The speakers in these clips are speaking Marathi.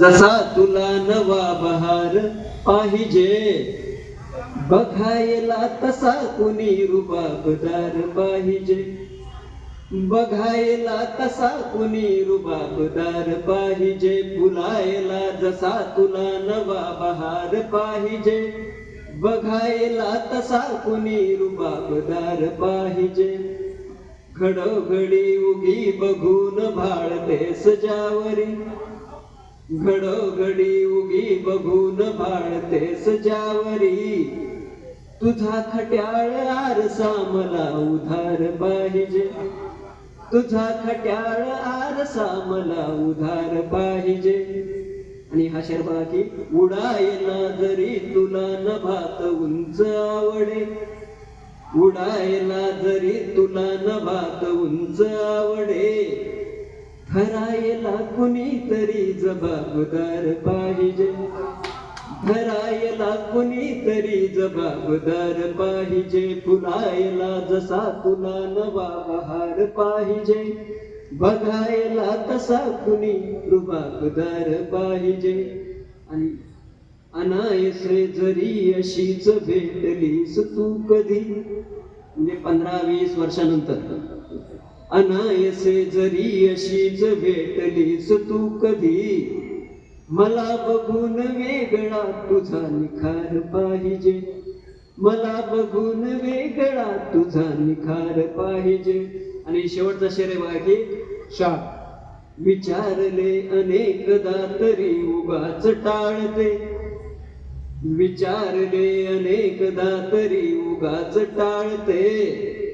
जसा तुला नवा बहार पाहिजे बघायला तसा कुणी रुबाबदार पाहिजे. बघायला तसा कुणी रुबाबदार पाहिजे फुलायला जसा तुला नवा बहार पाहिजे. बघायला तसा कुणी रुबाबदार पाहिजे. घडोघडी उगी बघून भाळ देस जावरी घडोघडी उगी बघून भाळते सजावरी तुझा खट्याळ आरसा मला उधार पाहिजे. तुझा खट्याळ आरसा मला उधार पाहिजे. आणि हा शेर बघा की उडायला जरी तुला नभात उंच आवडे. उडायला जरी तुला नभात उंच आवडे. भरायला कुणीतरी जबाबदार पाहिजे. भरायला कुणीतरी जबाबदार पाहिजे. फुलायला जसा तुला नवा बहार पाहिजे. बघायला तसा कुणी रुबाबदार पाहिजे. आणि अनायसे जरी अशीच भेटलीस तू कधी? म्हणजे पंधरा वीस वर्षानंतर. अनायसे जरी अशीच भेटलीस तू कधी? मला बघून वेगळा तुझा निखार पाहिजे. मला बघून वेगळा तुझा निखार पाहिजे. आणि शेवटचा शेर आहे शा विचारले अनेकदा तरी उगाच टाळते. विचारले अनेकदा तरी उगाच टाळते.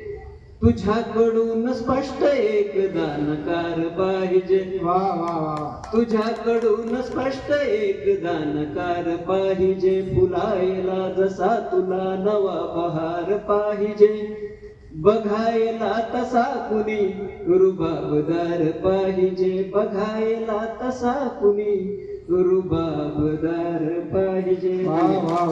तुझ्याकडून स्पष्ट एकदा नकार पाहिजे. वा वा वा तुझ्याकडून स्पष्ट एकदा नकार पाहिजे. फुलायला जसा तुला नवा बहार पाहिजे. बघायला तसा कुणी रुबाबदार पाहिजे. बघायला तसा कुणी रुबाबदार पाहिजे. वा वा.